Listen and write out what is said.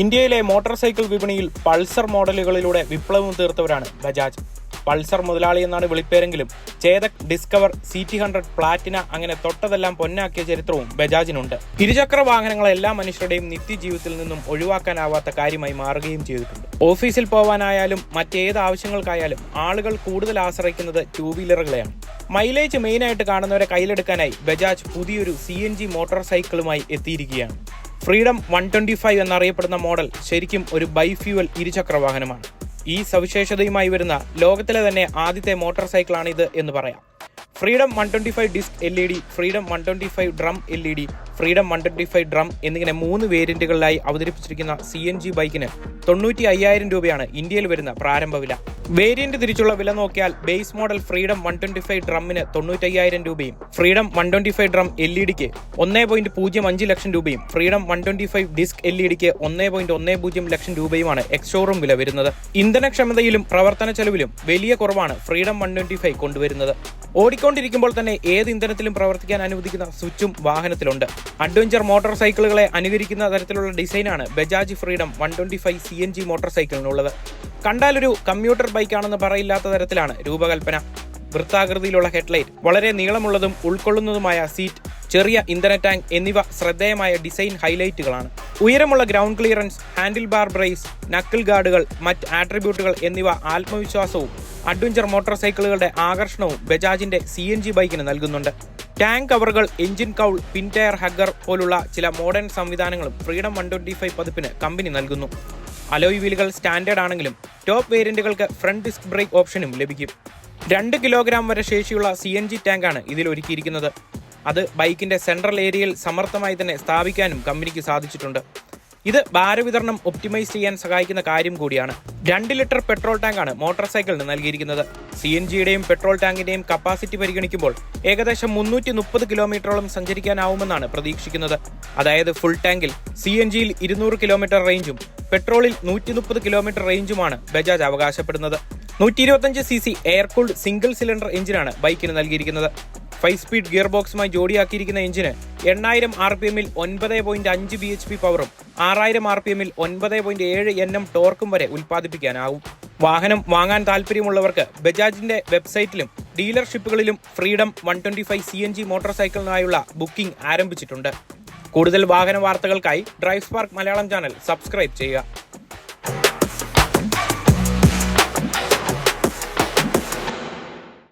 ഇന്ത്യയിലെ motorcycle വിപണിയിൽ Pulsar മോഡലുകളിലൂടെ വിപ്ലവം തീർത്തവരാണ് ബജാജ്. പൾസർ മുതലാളി എന്നാണ് വിളിപ്പേരെങ്കിലും Chetak Discover C T hundred Platina അങ്ങനെ തൊട്ടതെല്ലാം പൊന്നാക്കിയ ചരിത്രവും ബജാജിനുണ്ട്. ഇരുചക്ര വാഹനങ്ങൾ എല്ലാ മനുഷ്യരുടെയും നിത്യജീവിതത്തിൽ നിന്നും ഒഴിവാക്കാനാവാത്ത കാര്യമായി മാറുകയും ചെയ്തിട്ടുണ്ട്. ഓഫീസിൽ പോകാനായാലും മറ്റേത് ആവശ്യങ്ങൾക്കായാലും ആളുകൾ കൂടുതൽ ആശ്രയിക്കുന്നത് ടൂ വീലറുകളെയാണ് മൈലേജ് മെയിനായിട്ട് കാണുന്നവരെ കയ്യിലെടുക്കാനായി ബജാജ് പുതിയൊരു സി മോട്ടോർ സൈക്കിളുമായി എത്തിയിരിക്കുകയാണ്. ഫ്രീഡം വൺ ട്വന്റി ഫൈവ് എന്നറിയപ്പെടുന്ന മോഡൽ ശരിക്കും ഒരു ബൈഫ്യൂവൽ ഇരുചക്ര വാഹനമാണ് ഈ സവിശേഷതയുമായി വരുന്ന ലോകത്തിലെ തന്നെ ആദ്യത്തെ മോട്ടോർ സൈക്കിളാണ് ഇത് എന്ന് പറയാം. Freedom one twenty five disc L E D Freedom one twenty five drum L E D Freedom one twenty five drum എന്നിങ്ങനെ മൂന്ന് വേരിയന്റുകളിലായി അവതരിപ്പിച്ചിരിക്കുന്ന സി എൻ ജി ബൈക്കിന് തൊണ്ണൂറ്റി അയ്യായിരം രൂപയാണ് ഇന്ത്യയിൽ വരുന്ന പ്രാരംഭ വില. വേരിയന്റ് തിരിച്ചുള്ള വില നോക്കിയാൽ base model Freedom one twenty five ഡ്രമ്മിന് തൊണ്ണൂറ്റയ്യായിരം രൂപയും Freedom one twenty five drum L E ഡിക്ക് ഒന്നേ പോയിന്റ് പൂജ്യം അഞ്ച് ലക്ഷം രൂപയും Freedom one twenty five disc L E ഡിക്ക് ഒന്നേ പോയിന്റ് ഒന്നേ പൂജ്യം ലക്ഷം രൂപയുമാണ് എക്സ് ഷോറൂം വില വരുന്നത്. ഇന്ധനക്ഷമതയിലും പ്രവർത്തന ചെലവിലും വലിയ കുറവാണ് ഫ്രീഡം വൺ ട്വന്റി ഫൈവ് കൊണ്ടുവരുന്നത്. ഓടിക്കൊണ്ടിരിക്കുമ്പോൾ തന്നെ ഏത് ഇന്ധനത്തിലും പ്രവർത്തിക്കാൻ അനുവദിക്കുന്ന സ്വിച്ചും വാഹനത്തിലുണ്ട്. അഡ്വഞ്ചർ മോട്ടോർ സൈക്കിളുകളെ അനുകരിക്കുന്ന തരത്തിലുള്ള ഡിസൈനാണ് Bajaj Freedom one twenty five C N G motor സൈക്കിളിനുള്ളത്. കണ്ടാലൊരു കമ്പ്യൂട്ടർ ബൈക്കാണെന്ന് പറയില്ലാത്ത തരത്തിലാണ് രൂപകൽപ്പന. വൃത്താകൃതിയിലുള്ള ഹെഡ്ലൈറ്റ് വളരെ നീളമുള്ളതും ഉൾക്കൊള്ളുന്നതുമായ സീറ്റ് ചെറിയ ഇന്ധന ടാങ്ക് എന്നിവ ശ്രദ്ധേയമായ ഡിസൈൻ ഹൈലൈറ്റുകളാണ്. ഉയരമുള്ള ground clearance handle bar brace knuckle ഗാർഡുകൾ മറ്റ് ആട്രിബ്യൂട്ടുകൾ എന്നിവ ആത്മവിശ്വാസവും അഡ്വഞ്ചർ മോട്ടോർ സൈക്കിളുകളുടെ ആകർഷണവും ബജാജിന്റെ സി ബൈക്കിന് നൽകുന്നുണ്ട്. ടാങ്ക് കവറുകൾ എഞ്ചിൻ കൗൾ പിൻ ടയർ ഹഗ്ഗർ പോലുള്ള ചില മോഡേൺ സംവിധാനങ്ങളും ഫ്രീഡം വൺ ട്വന്റി ഫൈവ് പതിപ്പിന് കമ്പനി നൽകുന്നു. അലോയ് വീലുകൾ സ്റ്റാൻഡേർഡ് ആണെങ്കിലും ടോപ്പ് വേരിയന്റുകൾക്ക് ഫ്രണ്ട് ഡിസ്ക് ബ്രേക്ക് ഓപ്ഷനും ലഭിക്കും. രണ്ട് കിലോഗ്രാം വരെ ശേഷിയുള്ള സി എൻ ജി ടാങ്കാണ് ഇതിൽ ഒരുക്കിയിരിക്കുന്നത്. അത് ബൈക്കിന്റെ സെൻട്രൽ ഏരിയയിൽ സമർത്ഥമായി തന്നെ സ്ഥാപിക്കാനും കമ്പനിക്ക് സാധിച്ചിട്ടുണ്ട്. ഇത് ഭാരവിതരണം ഒപ്റ്റിമൈസ് ചെയ്യാൻ സഹായിക്കുന്ന കാര്യം കൂടിയാണ്. രണ്ട് ലിറ്റർ പെട്രോൾ ടാങ്കാണ് മോട്ടോർ സൈക്കിളിന് നൽകിയിരിക്കുന്നത്. സി എൻ ജിയുടെയും പെട്രോൾ ടാങ്കിന്റെയും കപ്പാസിറ്റി പരിഗണിക്കുമ്പോൾ ഏകദേശം മുന്നൂറ്റി മുപ്പത് കിലോമീറ്ററോളം സഞ്ചരിക്കാനാവുമെന്നാണ് പ്രതീക്ഷിക്കുന്നത്. അതായത് ഫുൾ ടാങ്കിൽ സി എൻ ജിയിൽ ഇരുന്നൂറ് കിലോമീറ്റർ റേഞ്ചും പെട്രോളിൽ നൂറ്റി മുപ്പത് കിലോമീറ്റർ റേഞ്ചുമാണ് ബജാജ് അവകാശപ്പെടുന്നത്. നൂറ്റി ഇരുപത്തഞ്ച് C C air cooled single cylinder എഞ്ചിനാണ് ബൈക്കിന് നൽകിയിരിക്കുന്നത്. ഫൈവ് സ്പീഡ് ഗിയർ ബോക്സുമായി ജോഡിയാക്കിയിരിക്കുന്ന എഞ്ചിന് എണ്ണായിരം ആർ പി എമ്മിൽ ഒൻപത് പോയിന്റ് അഞ്ച് ബി എച്ച് പി പവറും ആറായിരം ആർ പി എമ്മിൽ ഒൻപത് പോയിന്റ് ഏഴ് എൻ എം ടോർക്കും വരെ ഉൽപ്പാദിപ്പിക്കാനാവും. വാഹനം വാങ്ങാൻ താല്പര്യമുള്ളവർക്ക് ബജാജിന്റെ വെബ്സൈറ്റിലും ഡീലർഷിപ്പുകളിലും Freedom one twenty five C N G motor സൈക്കിളിനായുള്ള booking ആരംഭിച്ചിട്ടുണ്ട്. കൂടുതൽ വാഹന വാർത്തകൾക്കായി Drive Spark Malayalam channel subscribe ചെയ്യുക.